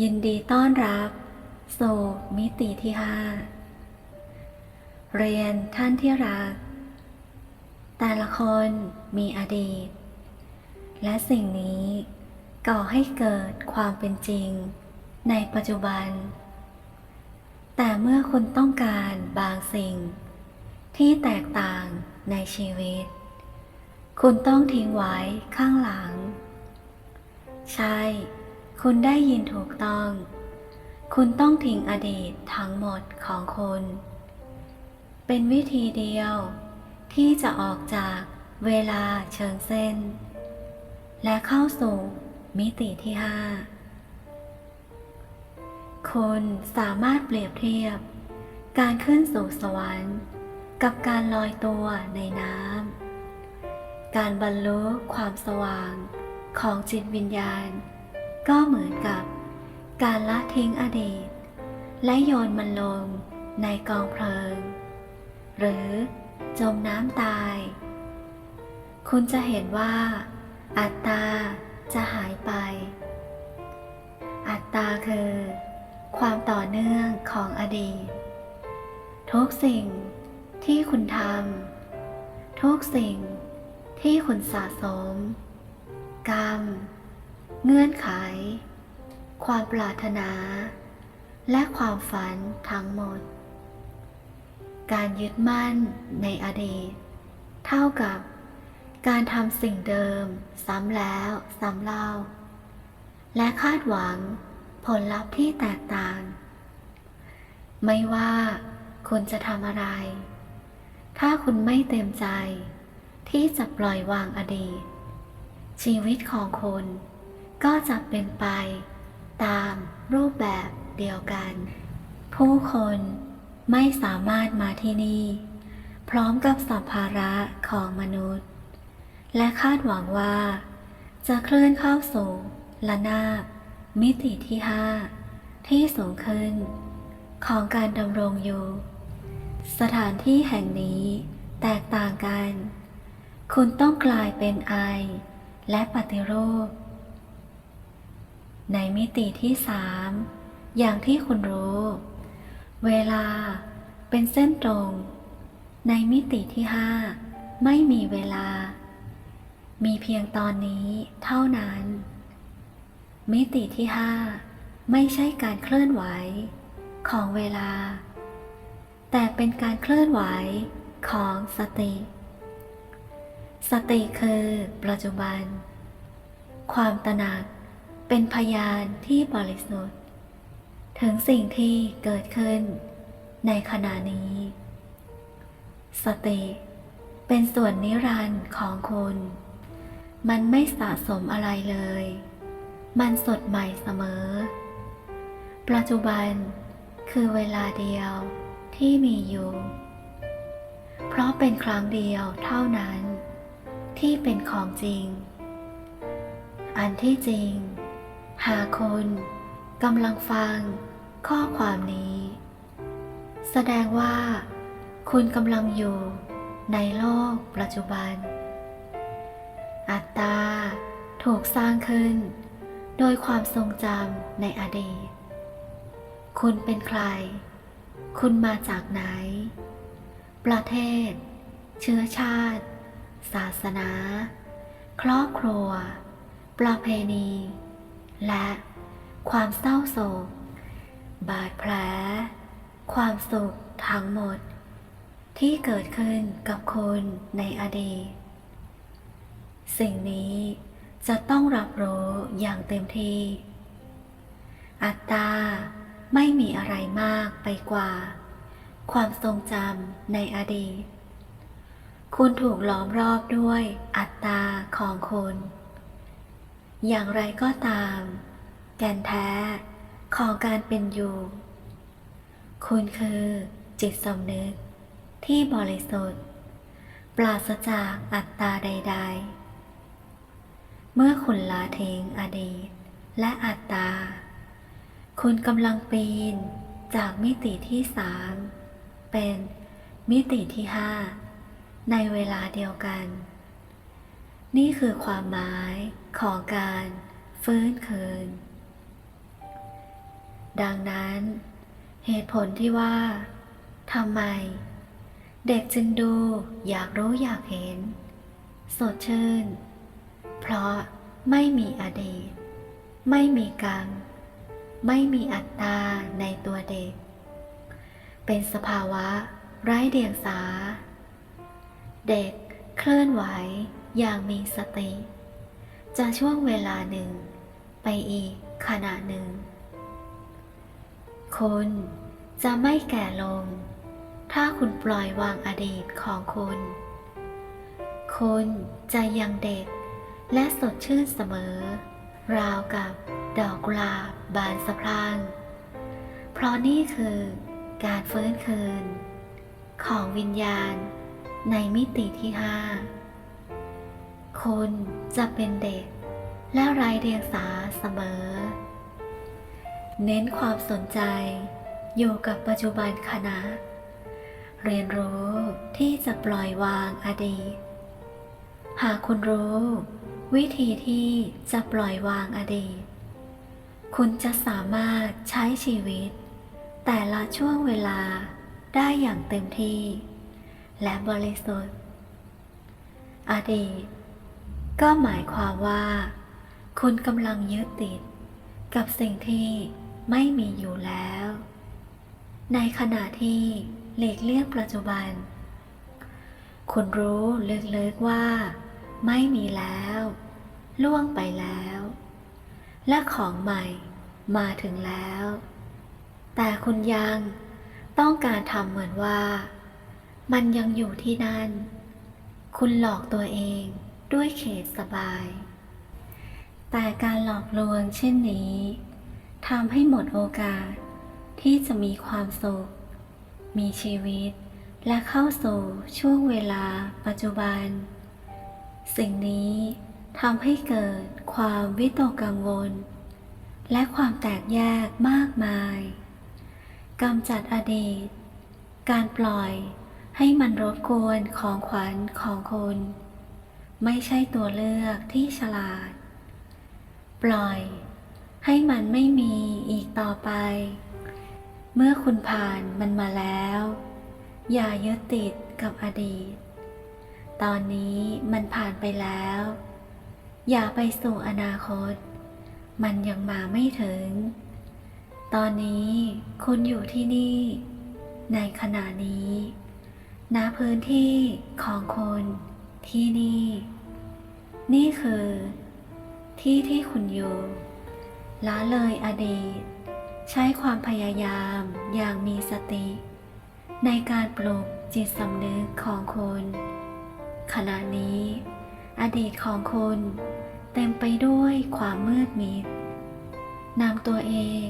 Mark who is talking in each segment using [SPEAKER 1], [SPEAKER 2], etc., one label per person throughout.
[SPEAKER 1] ยินดีต้อนรับสู่มิติที่ห้าเรียนท่านที่รัก แต่ละคนมีอดีต และสิ่งนี้ก่อให้เกิดความเป็นจริงในปัจจุบัน แต่เมื่อคุณต้องการบางสิ่ง ที่แตกต่างในชีวิต คุณต้องทิ้งไว้ข้างหลัง ใช่ คุณได้ยินถูกต้อง คุณต้องทิ้งอดีตทั้งหมดของคุณ เป็นวิธีเดียว ที่จะออกจากเวลาเชิงเส้น และเข้าสู่มิติที่ห้าคุณสามารถเปรียบเทียบ การขึ้นสู่สวรรค์ กับการลอยตัวในน้ำ การบรรลุความสว่างของจิตวิญญาณ ก็เหมือนกับการละทิ้งอดีต และโยนมันลงในกองเพลิง หรือจมน้ำตาย คุณจะเห็นว่า อัตตาจะหายไป อัตตาคือ ความต่อเนื่องของอดีต ทุกสิ่งที่คุณทำทุกสิ่งที่คุณสะสม กรรม เงื่อนไข ความปรารถนา และความฝันทั้งหมด การยึดมั่นในอดีต เท่ากับการทำสิ่งเดิม ซ้ำแล้วซ้ำเล่า และคาดหวังผลลัพธ์ที่แตกต่าง ไม่ว่าคุณจะทำอะไร ถ้าคุณไม่เต็มใจที่จะปล่อยวางอดีต ชีวิตของคุณ ก็จะเป็นไป ตามรูปแบบเดียวกัน ผู้คนไม่สามารถมาที่นี่ พร้อมกับสัมภาระของมนุษย์ และคาดหวังว่า จะเคลื่อนเข้าสู่ละนาบมิติที่ห้าที่สูงขึ้น ของการดำรงอยู่ สถานที่แห่งนี้แตกต่างกัน คุณต้องกลายเป็นไอ และปฏิรูป ในมิติที่สามอย่างที่คุณรู้ เวลาเป็นเส้นตรง ในมิติที่ห้าไม่มีเวลา มีเพียงตอนนี้เท่านั้น มิติที่ห้าไม่ใช่การเคลื่อนไหวของเวลา แต่เป็นการเคลื่อนไหวของสติ สติคือปัจจุบัน ความตระหนัก เป็นพยานที่บริสุทธิ์ ถึงสิ่งที่เกิดขึ้นในขณะนี้ สติเป็นส่วนนิรันดร์ของคุณ มันไม่สะสมอะไรเลย มันสดใหม่เสมอ ปัจจุบันคือเวลาเดียวที่มีอยู่ เพราะเป็นครั้งเดียวเท่านั้น ที่เป็นของจริง อันที่จริง หากคุณกำลังฟังข้อความนี้ แสดงว่า คุณกำลังอยู่ในโลกปัจจุบัน อัตตาถูกสร้างขึ้น โดยความทรงจำในอดีต คุณเป็นใคร คุณมาจากไหน ประเทศ เชื้อชาติ ศาสนา ครอบครัว ประเพณี และความเศร้าโศก บาดแผล ความสุขทั้งหมด ที่เกิดขึ้นกับคุณในอดีต สิ่งนี้จะต้องรับรู้อย่างเต็มที่ อัตตาไม่มีอะไรมากไปกว่า ความทรงจำในอดีต คุณถูกล้อมรอบด้วยอัตตาของคุณ อย่างไรก็ตาม แก่นแท้ของการเป็นอยู่ คุณคือจิตสำนึกที่บริสุทธิ์ ปราศจากอัตตาใด ๆ เมื่อคุณละทิ้งอดีตและอัตตา คุณกำลังปีนจากมิติที่สามเป็นมิติที่ห้าในเวลาเดียวกัน นี่คือความหมายของการฟื้นคืน ดังนั้น เหตุผลที่ว่าทำไม เด็กจึงดูอยากรู้อยากเห็น สดชื่น เพราะไม่มีอดีต ไม่มีกรรม ไม่มีอัตตาในตัวเด็ก เป็นสภาวะไร้เดียงสา เด็กเคลื่อนไหว อย่างมีสติ จะช่วงเวลาหนึ่ง ไปอีกขณะหนึ่ง คุณจะไม่แก่ลง ถ้าคุณปล่อยวางอดีตของคุณ คุณจะยังเด็กและสดชื่นเสมอ ราวกับดอกกุหลาบบานสะพรั่งเพราะนี่คือการฟื้นคืน ของวิญญาณในมิติที่ห้า คุณจะเป็นเด็ก และไร้เดียงสาเสมอ เน้นความสนใจอยู่กับปัจจุบันขณะ เรียนรู้ที่จะปล่อยวางอดีต หากคุณรู้ วิธีที่จะปล่อยวางอดีต คุณจะสามารถใช้ชีวิต แต่ละช่วงเวลาได้อย่างเต็มที่ และบริสุทธิ์ อดีต ก็หมายความว่า คุณกำลังยึดติด กับสิ่งที่ไม่มีอยู่แล้ว ในขณะที่หลีกเลี่ยงปัจจุบัน คุณรู้ลึกๆว่า ไม่มีแล้ว ล่วงไปแล้ว และของใหม่มาถึงแล้ว แต่คุณยังต้องการทำเหมือนว่า มันยังอยู่ที่นั่น คุณหลอกตัวเอง ด้วยเขตสบาย แต่การหลอกลวงเช่นนี้ทำให้หมดโอกาสที่จะมีความสุข มีชีวิตและเข้าสู่ช่วงเวลาปัจจุบัน สิ่งนี้ทำให้เกิดความวิตกกังวล และความแตกแยกมากมายกำจัดอดีต การปล่อยให้มันรบกวนของขวัญของคน ไม่ใช่ตัวเลือกที่ฉลาด ปล่อย ให้มันไม่มีอีกต่อไป เมื่อคุณผ่านมันมาแล้ว อย่ายึดติดกับอดีต ตอนนี้มันผ่านไปแล้ว อย่าไปสู่อนาคต มันยังมาไม่ถึง ตอนนี้คุณอยู่ที่นี่ ในขณะนี้ณพื้นที่ของคุณ ที่นี่ นี่คือ ที่ที่คุณอยู่ละเลยอดีต ใช้ความพยายามอย่างมีสติ ในการปลุกจิตสำนึกของคุณ ขณะนี้ อดีตของคุณ เต็มไปด้วยความมืดมิดนำตัวเอง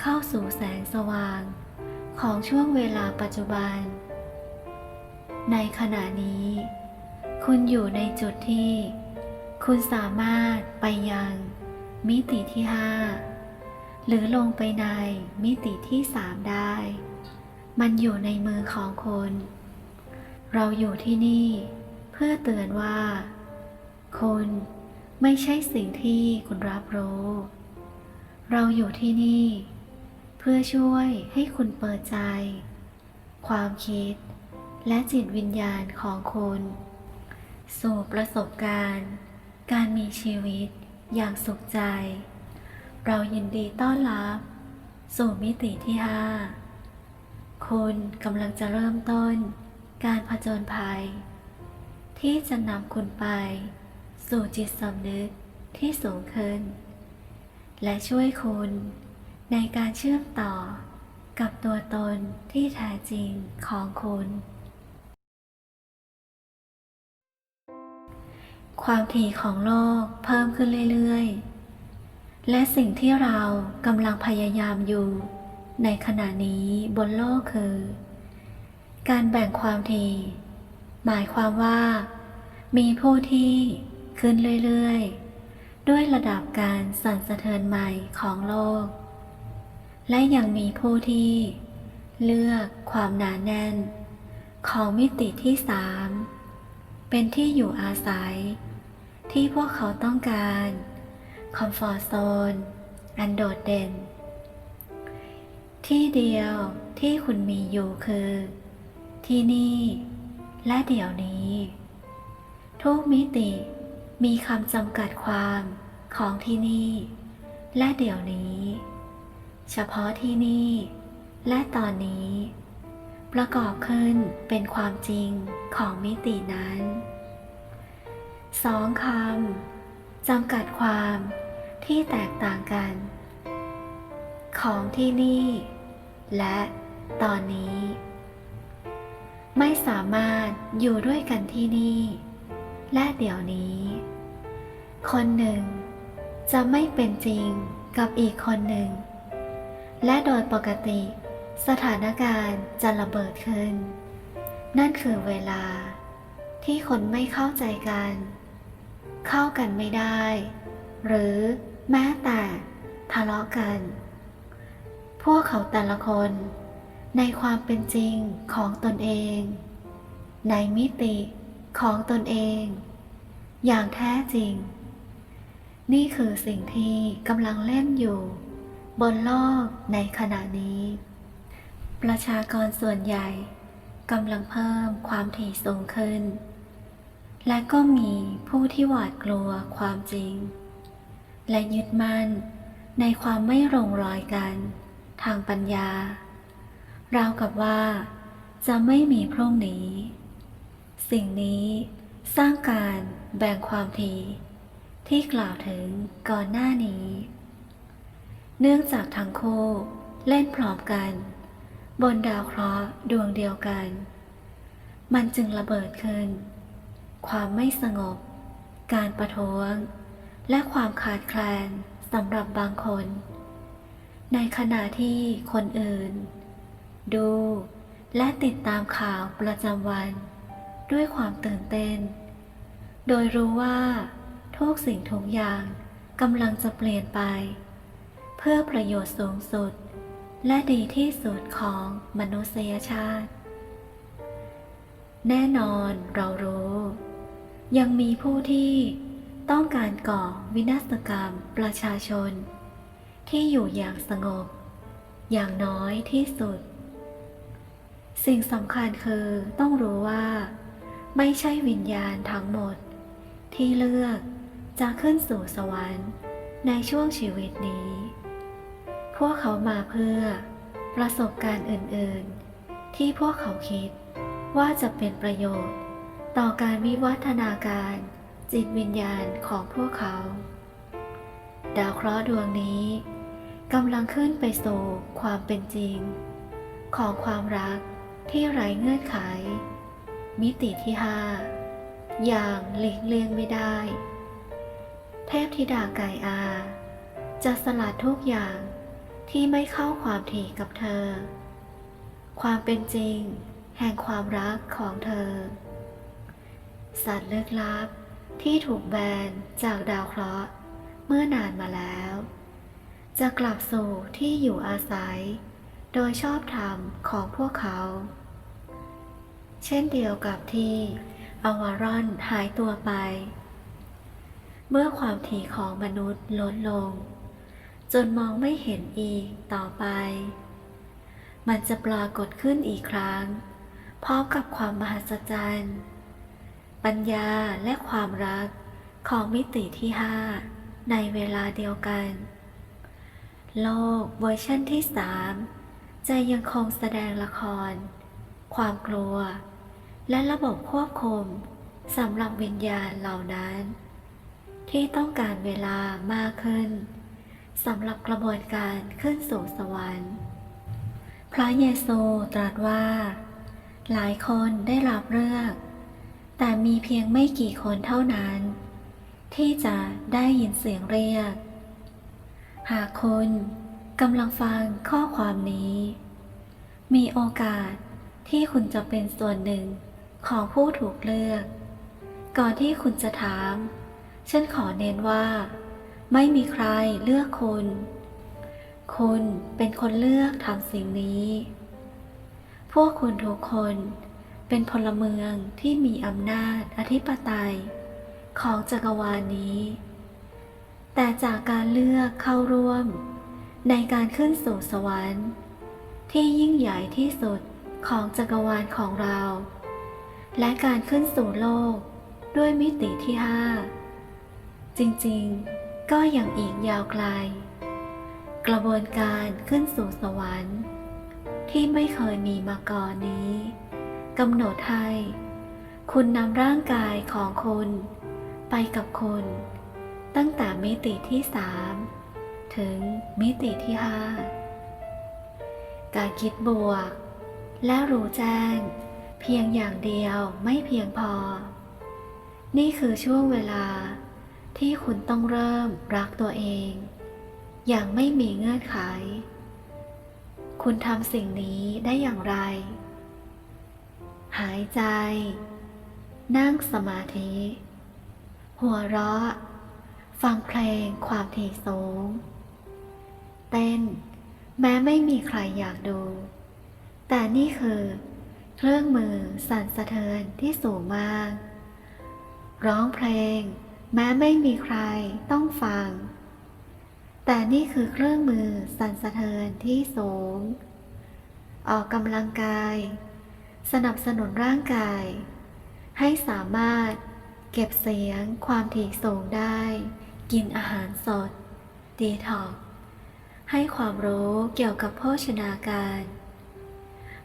[SPEAKER 1] เข้าสู่แสงสว่าง ของช่วงเวลาปัจจุบัน ในขณะนี้ คุณอยู่ในจุดที่ คุณสามารถไปยัง มิติที่ห้าหรือลงไปในมิติที่สามได้ มันอยู่ในมือของคุณ เราอยู่ที่นี่เพื่อเตือนว่า คุณไม่ใช่สิ่งที่คุณรับรู้ เราอยู่ที่นี่ เพื่อช่วยให้คุณเปิดใจ ความคิดและจิตวิญญาณของคุณ สู่ประสบการณ์ การมีชีวิตอย่างสุขใจ เรายินดีต้อนรับ สู่มิติที่ห้าคุณกำลังจะเริ่มต้น การผจญภัย ที่จะนำคุณไป สู่จิตสำนึกที่สูงขึ้น และช่วยคุณในการเชื่อมต่อกับตัวตนที่แท้จริงของคุณ ความถี่ของโลกเพิ่มขึ้นเรื่อยๆ และสิ่งที่เรากำลังพยายามอยู่ ในขณะนี้บนโลกคือ การแบ่งความถี่ หมายความว่า มีผู้ที่ขึ้นเรื่อยๆ ด้วยระดับการสั่นสะเทือนใหม่ของโลก และยังมีผู้ที่ เลือกความหนาแน่น ของมิติที่สาม เป็นที่อยู่อาศัย ที่พวกเขาต้องการคอมฟอร์ z โซนอันโดดเด่น ที่เดียวที่คุณมีอยู่คือ ที่นี่ และเดี๋ยวนี้ ทุกมิติมีคำจำกัดความของที่นี่ และเดี๋ยวนี้ เฉพาะที่นี่ และตอนนี้ ประกอบขึ้นเป็นความจริงของมิตินั้นสองคำจำกัดความที่แตกต่างกัน ของที่นี่ และตอนนี้ ไม่สามารถอยู่ด้วยกันที่นี่ และเดี๋ยวนี้ คนหนึ่งจะไม่เป็นจริงกับอีกคนหนึ่ง และโดยปกติ สถานการณ์จะระเบิดขึ้น นั่นคือเวลาที่คนไม่เข้าใจกัน เข้ากันไม่ได้ หรือแม้แต่ทะเลาะกัน พวกเขาแต่ละคนในความเป็นจริงของตนเอง ในมิติของตนเอง อย่างแท้จริง นี่คือสิ่งที่กำลังเล่นอยู่ บนโลกในขณะนี้ ประชากรส่วนใหญ่กำลังเพิ่มความถี่สูงขึ้น และก็มีผู้ที่หวาดกลัวความจริง และยึดมั่นในความไม่ลงรอยกัน ทางปัญญา ราวกับว่า จะไม่มีพรุ่งนี้ สิ่งนี้สร้างการแบ่งความถี่ที่กล่าวถึงก่อนหน้านี้ เนื่องจากทั้งคู่เล่นพร้อมกัน บนดาวเคราะห์ดวงเดียวกัน มันจึงระเบิดขึ้น ความไม่สงบ การประท้วง และความขาดแคลนสำหรับบางคน ในขณะที่คนอื่น ดูและติดตามข่าวประจำวัน ด้วยความตื่นเต้น โดยรู้ว่าทุกสิ่งทุกอย่างกำลังจะเปลี่ยนไป เพื่อประโยชน์สูงสุด และดีที่สุดของมนุษยชาติ แน่นอนเรารู้ ยังมีผู้ที่ต้องการก่อวินาศกรรมประชาชน ที่อยู่อย่างสงบ อย่างน้อยที่สุด สิ่งสำคัญคือต้องรู้ว่า ไม่ใช่วิญญาณทั้งหมด ที่เลือกจะขึ้นสู่สวรรค์ในช่วงชีวิตนี้ พวกเขามาเพื่อประสบการณ์อื่น ๆ ที่พวกเขาคิดว่าจะเป็นประโยชน์ ต่อการวิวัฒนาการจิตวิญญาณของพวกเขา ดาวเคราะห์ดวงนี้กำลังขึ้นไปสู่ความเป็นจริง ของความรักที่ไร้เงื่อนไข มิติที่ห้าอย่างหลีกเลี่ยงไม่ได้ เทพธิดาไกอา จะสลัดทุกอย่าง ที่ไม่เข้าความถี่กับเธอ ความเป็นจริง แห่งความรักของเธอ สัตว์ลึกลับที่ถูกแบนจากดาวเคราะห์เมื่อนานมาแล้ว จะกลับสู่ที่อยู่อาศัย โดยชอบธรรมของพวกเขา เช่นเดียวกับที่อวารอนหายตัวไป เมื่อความถี่ของมนุษย์ลดลง จนมองไม่เห็นอีกต่อไป มันจะปรากฏขึ้นอีกครั้ง พร้อมกับความมหัศจรรย์ ปัญญาและความรักของมิติที่ห้าในเวลาเดียวกัน โลกเวอร์ชันที่สามจะยังคงแสดงละคร ความกลัว และระบบควบคุมสำหรับวิญญาณเหล่านั้น ที่ต้องการเวลามากขึ้น สำหรับกระบวนการขึ้นสู่สวรรค์ พระเยซูตรัสว่า หลายคนได้รับเลือก แต่มีเพียงไม่กี่คนเท่านั้น ที่จะได้ยินเสียงเรียก หากคุณกำลังฟังข้อความนี้ มีโอกาสที่คุณจะเป็นส่วนหนึ่งของผู้ถูกเลือก ก่อนที่คุณจะถาม ฉันขอเน้นว่า ไม่มีใครเลือกคุณ คุณเป็นคนเลือกทำสิ่งนี้ พวกคุณทุกคนเป็นพลเมืองที่มีอำนาจอธิปไตย ของจักรวาลนี้ แต่จากการเลือกเข้าร่วม ในการขึ้นสู่สวรรค์ ที่ยิ่งใหญ่ที่สุดของจักรวาลของเรา และการขึ้นสู่โลกด้วยมิติที่ห้าจริง ๆ ก็ยังอีกยาวไกล กระบวนการขึ้นสู่สวรรค์ ที่ไม่เคยมีมาก่อนนี้กำหนดให้คุณนำร่างกายของคุณ ไปกับคุณ ตั้งแต่มิติที่สามถึงมิติที่ห้าการคิดบวก และรู้แจ้ง เพียงอย่างเดียวไม่เพียงพอ นี่คือช่วงเวลา ที่คุณต้องเริ่มรักตัวเอง อย่างไม่มีเงื่อนไข คุณทำสิ่งนี้ได้อย่างไร หายใจ นั่งสมาธิ หัวเราะ ฟังเพลงความถี่สูง เต้น แม้ไม่มีใครอยากดู แต่นี่คือเครื่องมือสั่นสะเทือนที่สูงมาก ร้องเพลง แม้ไม่มีใครต้องฟัง แต่นี่คือเครื่องมือสั่นสะเทือนที่สูง ออกกำลังกาย สนับสนุนร่างกาย ให้สามารถเก็บเสียงความถี่สูงได้ กินอาหารสด ดีท็อกให้ความรู้เกี่ยวกับโภชนาการ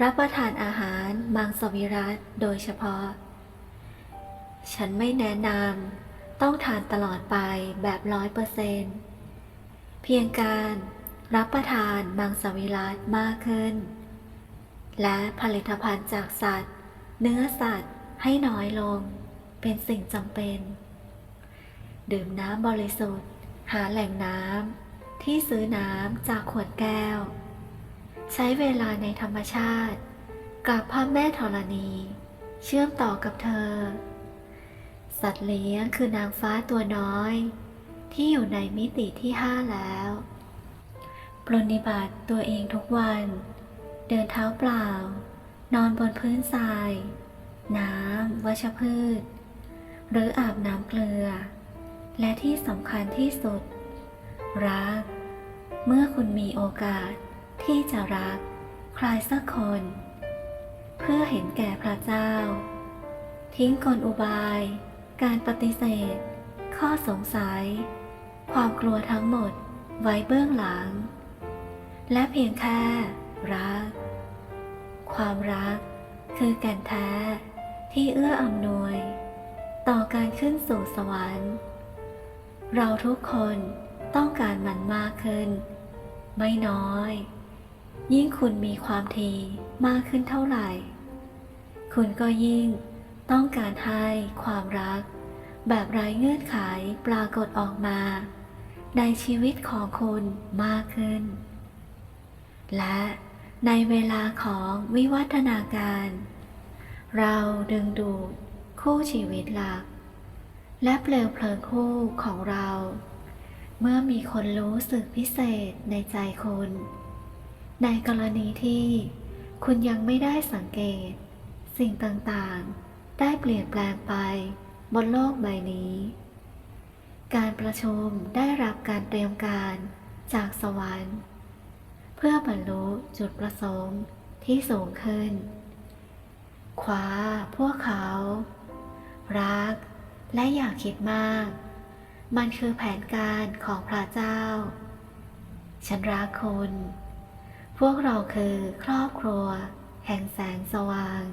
[SPEAKER 1] รับประทานอาหารมังสวิรัตโดยเฉพาะ ฉันไม่แนะนำ ต้องทานตลอดไปแบบร้อยเปอร์เซนต์เพียงการรับประทานมังสวิรัตมากขึ้น และผลิตภัณฑ์จากสัตว์ เนื้อสัตว์ให้น้อยลง เป็นสิ่งจำเป็น ดื่มน้ำบริสุทธิ์ หาแหล่งน้ำที่ซื้อน้ำจากขวดแก้ว ใช้เวลาในธรรมชาติ กับพ่อแม่ธรณี เชื่อมต่อกับเธอ สัตว์เลี้ยงคือนางฟ้าตัวน้อย ที่อยู่ในมิติที่ห้าแล้ว ปรนนิบัติตัวเองทุกวัน เดินเท้าเปล่า นอนบนพื้นทราย น้ำวัชพืช หรืออาบน้ำเกลือ และที่สำคัญที่สุด รัก เมื่อคุณมีโอกาสที่จะรัก ใครสักคน เพื่อเห็นแก่พระเจ้า ทิ้งกลอุบาย การปฏิเสธ ข้อสงสัย ความกลัวทั้งหมดไว้เบื้องหลัง และเพียงแค่รัก ความรักคือแก่นแท้ที่เอื้ออำนวย ต่อการขึ้นสู่สวรรค์ เราทุกคนต้องการมันมากขึ้น ไม่น้อย ยิ่งคุณมีความทีมากขึ้นเท่าไหร่ คุณก็ยิ่ง ต้องการให้ความรัก แบบไร้เงื่อนไขปรากฏออกมา ในชีวิตของคุณมากขึ้น และในเวลาของวิวัฒนาการ เราดึงดูดคู่ชีวิตหลัก และเปลวเพลิงคู่ของเรา เมื่อมีคนรู้สึกพิเศษในใจคุณ ในกรณีที่คุณยังไม่ได้สังเกต สิ่งต่างๆ ได้เปลี่ยนแปลงไปบนโลกใบนี้ การประชุมได้รับการเตรียมการจากสวรรค์ เพื่อบรรลุจุดประสงค์ที่สูงขึ้น คว้าพวกเขา รักและอยากคิดมาก มันคือแผนการของพระเจ้า ฉันรักคุณ พวกเราคือครอบครัว แห่งแสงสว่าง